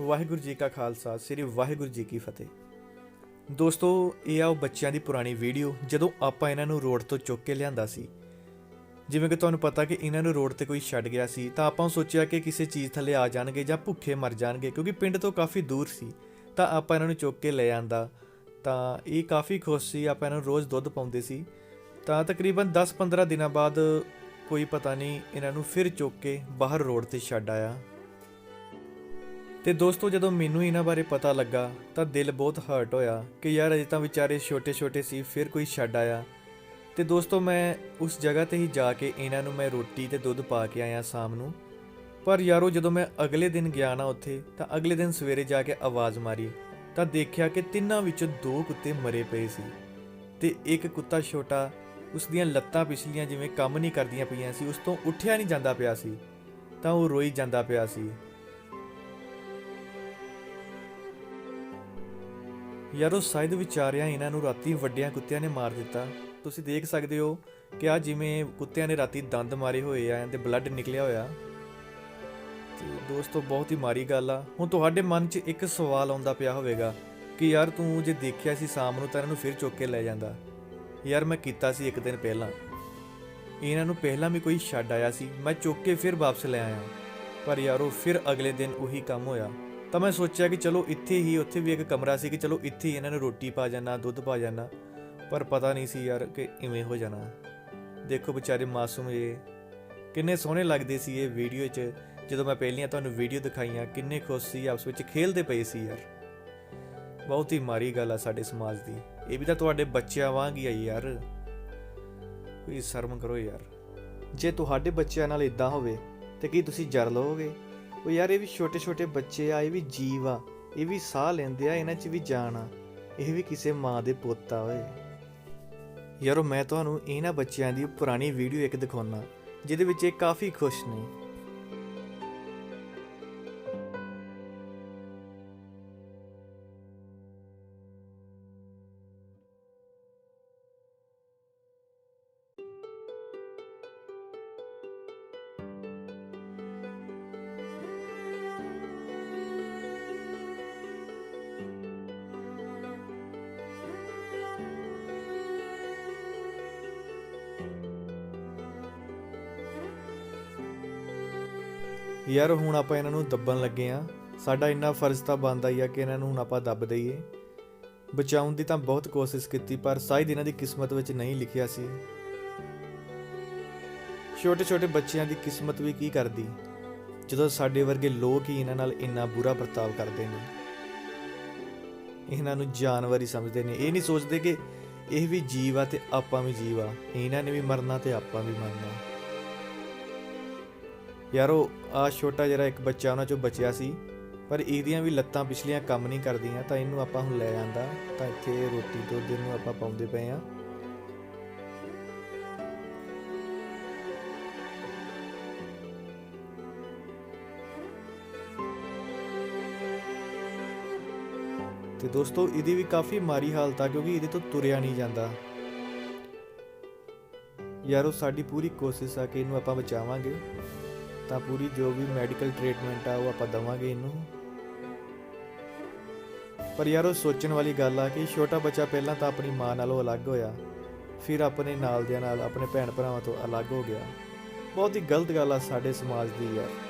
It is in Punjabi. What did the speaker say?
ਵਾਹਿਗੁਰੂ ਜੀ ਕਾ ਖਾਲਸਾ, ਸ੍ਰੀ ਵਾਹਿਗੁਰੂ ਜੀ ਕੀ ਫਤਿਹ। ਦੋਸਤੋ, ਇਹ ਆ ਉਹ ਬੱਚਿਆਂ ਦੀ ਪੁਰਾਣੀ ਵੀਡੀਓ, ਜਦੋਂ ਆਪਾਂ ਇਹਨਾਂ ਨੂੰ ਰੋਡ ਤੋਂ ਚੁੱਕ ਕੇ ਲਿਆਂਦਾ ਸੀ। ਜਿਵੇਂ ਕਿ ਤੁਹਾਨੂੰ ਪਤਾ ਕਿ ਇਹਨਾਂ ਨੂੰ ਰੋਡ ਤੇ ਕੋਈ ਛੱਡ ਗਿਆ ਸੀ, ਤਾਂ ਆਪਾਂ ਸੋਚਿਆ ਕਿ ਕਿਸੇ ਚੀਜ਼ ਥੱਲੇ ਆ ਜਾਣਗੇ ਜਾਂ ਭੁੱਖੇ ਮਰ ਜਾਣਗੇ, ਕਿਉਂਕਿ ਪਿੰਡ ਤੋਂ ਕਾਫੀ ਦੂਰ ਸੀ। ਤਾਂ ਆਪਾਂ ਇਹਨਾਂ ਨੂੰ ਚੁੱਕ ਕੇ ਲੈ ਆਂਦਾ। ਤਾਂ ਇਹ ਕਾਫੀ ਖੁਸ਼ ਸੀ, ਆਪਾਂ ਇਹਨਾਂ ਨੂੰ ਰੋਜ਼ ਦੁੱਧ ਪਾਉਂਦੇ ਸੀ। ਤਾਂ ਤਕਰੀਬਨ 10-15 ਦਿਨਾਂ ਬਾਅਦ ਕੋਈ ਪਤਾ ਨਹੀਂ ਇਹਨਾਂ ਨੂੰ ਫਿਰ ਚੁੱਕ ਕੇ ਬਾਹਰ ਰੋਡ ਤੇ ਛੱਡ ਆਇਆ। ਤੇ ਦੋਸਤੋ, ਜਦੋਂ ਮੈਨੂੰ ਇਹਨਾਂ ਬਾਰੇ ਪਤਾ ਲੱਗਾ, ਤਾਂ ਦਿਲ ਬਹੁਤ ਹਰਟ ਹੋਇਆ ਕਿ ਯਾਰ ਅਜੇ ਤਾਂ ਵਿਚਾਰੇ ਛੋਟੇ-ਛੋਟੇ ਸੀ, ਫਿਰ ਕੋਈ ਛੱਡ ਆਇਆ। ਤੇ ਦੋਸਤੋ, ਮੈਂ ਉਸ ਜਗ੍ਹਾ ਤੇ ਹੀ ਜਾ ਕੇ ਇਹਨਾਂ ਨੂੰ ਮੈਂ ਰੋਟੀ ਤੇ ਦੁੱਧ ਪਾ ਕੇ ਆਇਆ ਸ਼ਾਮ ਨੂੰ। ਪਰ ਯਾਰੋ, ਜਦੋਂ ਮੈਂ ਅਗਲੇ ਦਿਨ ਗਿਆ ਨਾ ਉੱਥੇ, ਤਾਂ ਅਗਲੇ ਦਿਨ ਸਵੇਰੇ ਜਾ ਕੇ ਆਵਾਜ਼ ਮਾਰੀ, ਤਾਂ ਦੇਖਿਆ ਕਿ ਤਿੰਨਾਂ ਵਿੱਚੋਂ ਦੋ ਕੁੱਤੇ ਮਰੇ ਪਏ ਸੀ। ਤੇ ਇੱਕ ਕੁੱਤਾ ਛੋਟਾ, ਉਸ ਦੀਆਂ ਲੱਤਾਂ ਪਿਛਲੀਆਂ ਜਿਵੇਂ ਕੰਮ ਨਹੀਂ ਕਰਦੀਆਂ ਪਈਆਂ ਸੀ, ਉਸ ਤੋਂ ਉੱਠਿਆ ਨਹੀਂ ਜਾਂਦਾ ਪਿਆ ਸੀ, ਤਾਂ ਉਹ ਰੋਈ ਜਾਂਦਾ ਪਿਆ ਸੀ। ਯਾਰੋ ਸ਼ਾਇਦ ਵਿਚਾਰਿਆ ਇਹਨਾਂ ਨੂੰ ਰਾਤੀ ਵੱਡਿਆਂ ਕੁੱਤਿਆਂ ਨੇ ਮਾਰ ਦਿੱਤਾ। ਤੁਸੀਂ ਦੇਖ ਸਕਦੇ ਹੋ ਕਿ ਆ ਜਿਵੇਂ ਕੁੱਤਿਆਂ ਨੇ ਰਾਤੀ ਦੰਦ ਮਾਰੇ ਹੋਏ ਆ ਤੇ ਬਲੱਡ ਨਿਕਲਿਆ ਹੋਇਆ। ਤੇ ਦੋਸਤੋ, ਬਹੁਤ ਹੀ ਮਾਰੀ ਗੱਲ ਆ। ਹੁਣ ਤੁਹਾਡੇ ਮਨ 'ਚ ਇੱਕ ਸਵਾਲ ਆਉਂਦਾ ਪਿਆ ਹੋਵੇਗਾ ਕਿ ਯਾਰ ਤੂੰ ਜੇ ਦੇਖਿਆ ਸੀ ਸ਼ਾਮ ਨੂੰ ਤਾਂ ਇਹਨਾਂ ਨੂੰ ਫਿਰ ਚੁੱਕ ਕੇ ਲੈ ਜਾਂਦਾ। ਯਾਰ ਮੈਂ ਕੀਤਾ ਸੀ ਇੱਕ ਦਿਨ ਪਹਿਲਾਂ। ਇਹਨਾਂ ਨੂੰ ਪਹਿਲਾਂ ਵੀ ਕੋਈ ਛੱਡ ਆਇਆ ਸੀ। ਮੈਂ ਚੁੱਕ ਕੇ ਫਿਰ ਵਾਪਸ ਲੈ ਆਇਆ। ਪਰ ਯਾਰੋ ਫਿਰ ਅਗਲੇ ਦਿਨ ਉਹੀ ਕੰਮ ਹੋਇਆ। ਤਾਂ ਮੈਂ ਸੋਚਿਆ ਕਿ ਚਲੋ ਇੱਥੇ ਹੀ ਉੱਥੇ ਵੀ ਇੱਕ ਕਮਰਾ ਸੀ ਕਿ ਚਲੋ ਇੱਥੇ ਹੀ ਇਹਨਾਂ ਨੂੰ ਰੋਟੀ ਪਾ ਜਾਣਾ ਦੁੱਧ ਪਾ ਜਾਣਾ ਪਰ ਪਤਾ ਨਹੀਂ ਸੀ ਯਾਰ ਕਿ ਇਵੇਂ ਹੋ ਜਾਣਾ। ਦੇਖੋ ਵਿਚਾਰੇ ਮਾਸੂਮ ਇਹ ਕਿੰਨੇ ਸੋਹਣੇ ਲੱਗਦੇ ਸੀ ਇਹ ਵੀਡੀਓ 'ਚ। ਜਦੋਂ ਮੈਂ ਪਹਿਲੀਆਂ ਤੁਹਾਨੂੰ ਵੀਡੀਓ ਦਿਖਾਈਆਂ, ਕਿੰਨੇ ਖੁਸ਼ ਸੀ, ਆਪਸ ਵਿੱਚ ਖੇਲਦੇ ਪਏ ਸੀ ਯਾਰ। ਬਹੁਤ ਹੀ ਮਾਰੀ ਗੱਲ ਆ ਸਾਡੇ ਸਮਾਜ ਦੀ। ਇਹ ਵੀ ਤਾਂ ਤੁਹਾਡੇ ਬੱਚਿਆਂ ਵਾਂਗ ਹੀ ਆ ਯਾਰ। ਕੋਈ ਸ਼ਰਮ ਕਰੋ ਯਾਰ। ਜੇ ਤੁਹਾਡੇ ਬੱਚਿਆਂ ਨਾਲ ਇਦਾਂ ਹੋਵੇ, ਤੇ ਕੀ ਤੁਸੀਂ ਜਰ ਲਓਗੇ ਉਹ ਯਾਰ ਇਹ ਵੀ ਛੋਟੇ ਛੋਟੇ ਬੱਚੇ ਆ, ਇਹ ਵੀ ਜੀਵ ਆ, ਇਹ ਵੀ ਸਾਹ ਲੈਂਦੇ ਆ, ਇਹਨਾਂ 'ਚ ਵੀ ਜਾਨ ਆ। ਇਹ ਵੀ ਕਿਸੇ ਮਾਂ ਦੇ ਪੁੱਤ ਆ ਓਏ। ਯਾਰੋ, ਮੈਂ ਤੁਹਾਨੂੰ ਇਹਨਾਂ ਬੱਚਿਆਂ ਦੀ ਪੁਰਾਣੀ ਵੀਡੀਓ ਇੱਕ ਦਿਖਾਉਣਾ ਜਿਹਦੇ ਵਿੱਚ ਇਹ ਕਾਫੀ ਖੁਸ਼ ਨੇ। ਯਾਰ ਹੁਣ ਆਪਾਂ ਇਹਨਾਂ ਨੂੰ ਦੱਬਣ ਲੱਗੇ ਆ ਸਾਡਾ ਇੰਨਾ ਫਰਜ਼ ਤਾਂ ਬਣਦਾ ਹੀ ਆ ਕਿ ਇਹਨਾਂ ਨੂੰ ਹੁਣ ਆਪਾਂ ਦੱਬ ਦਈਏ। ਬਚਾਉਣ ਦੀ ਤਾਂ ਬਹੁਤ ਕੋਸ਼ਿਸ਼ ਕੀਤੀ, ਪਰ ਸ਼ਾਇਦ ਇਹਨਾਂ ਦੀ ਕਿਸਮਤ ਵਿੱਚ ਨਹੀਂ ਲਿਖਿਆ ਸੀ। ਛੋਟੇ ਛੋਟੇ ਬੱਚਿਆਂ ਦੀ ਕਿਸਮਤ ਵੀ ਕੀ ਕਰਦੀ? ਜਦੋਂ ਸਾਡੇ ਵਰਗੇ ਲੋਕ ਹੀ ਇਹਨਾਂ ਨਾਲ ਇੰਨਾ ਬੁਰਾ ਵਰਤਾਵ ਕਰਦੇ ਨੇ। ਇਹਨਾਂ ਨੂੰ ਜਾਨਵਰ ਹੀ ਸਮਝਦੇ ਨੇ। ਇਹ ਨਹੀਂ ਸੋਚਦੇ ਕਿ ਇਹ ਵੀ ਜੀਵ ਆ ਤੇ ਆਪਾਂ ਵੀ ਜੀਵ ਆ। ਇਹਨਾਂ ਨੇ ਵੀ ਮਰਨਾ ਤੇ ਆਪਾਂ ਵੀ ਮਰਨਾ। ਯਾਰੋ, ਆ ਛੋਟਾ ਜਿਹੜਾ ਇੱਕ ਬੱਚਾ ਉਹਨਾਂ ਚੋਂ ਬਚਿਆ ਸੀ, ਪਰ ਇਹਦੀਆਂ ਵੀ ਲੱਤਾਂ ਪਿਛਲੀਆਂ ਕੰਮ ਨਹੀਂ ਕਰਦੀਆਂ, ਤਾਂ ਇਹਨੂੰ ਆਪਾਂ ਹੁਣ ਲੈ ਜਾਂਦਾ ਤਾਂ ਇੱਥੇ ਰੋਟੀ ਦੁੱਧ ਇਹਨੂੰ ਆਪਾਂ ਪਾਉਂਦੇ ਪਏ ਆ। ਤੇ ਦੋਸਤੋ, ਇਹਦੀ ਵੀ ਕਾਫੀ ਮਾਰੀ ਹਾਲਤ ਆ ਕਿਉਂਕਿ ਇਹਦੇ ਤੋਂ ਤੁਰਿਆ ਨਹੀਂ ਜਾਂਦਾ। ਯਾਰੋ, ਸਾਡੀ ਪੂਰੀ ਕੋਸ਼ਿਸ਼ ਆ ਕਿ ਇਹਨੂੰ ਆਪਾਂ ਬਚਾਵਾਂਗੇ। ਤਾਂ ਪੂਰੀ ਜੋ ਵੀ ਮੈਡੀਕਲ ਟ੍ਰੀਟਮੈਂਟ ਆ, ਉਹ ਆਪਾਂ ਦਵਾਂਗੇ ਇਹਨੂੰ। ਪਰ ਯਾਰੋ, ਸੋਚਣ ਵਾਲੀ ਗੱਲ ਆ ਕਿ ਛੋਟਾ ਬੱਚਾ ਪਹਿਲਾਂ ਤਾਂ ਆਪਣੀ ਮਾਂ ਨਾਲੋਂ ਅਲੱਗ ਹੋਇਆ। ਫਿਰ ਆਪਣੇ ਨਾਲ ਦਿਆਂ ਨਾਲ ਆਪਣੇ ਭੈਣ ਭਰਾਵਾਂ ਤੋਂ ਅਲੱਗ ਹੋ ਗਿਆ। ਬਹੁਤ ਹੀ ਗਲਤ ਗੱਲ ਆ ਸਾਡੇ ਸਮਾਜ ਦੀ ਯਾਰ।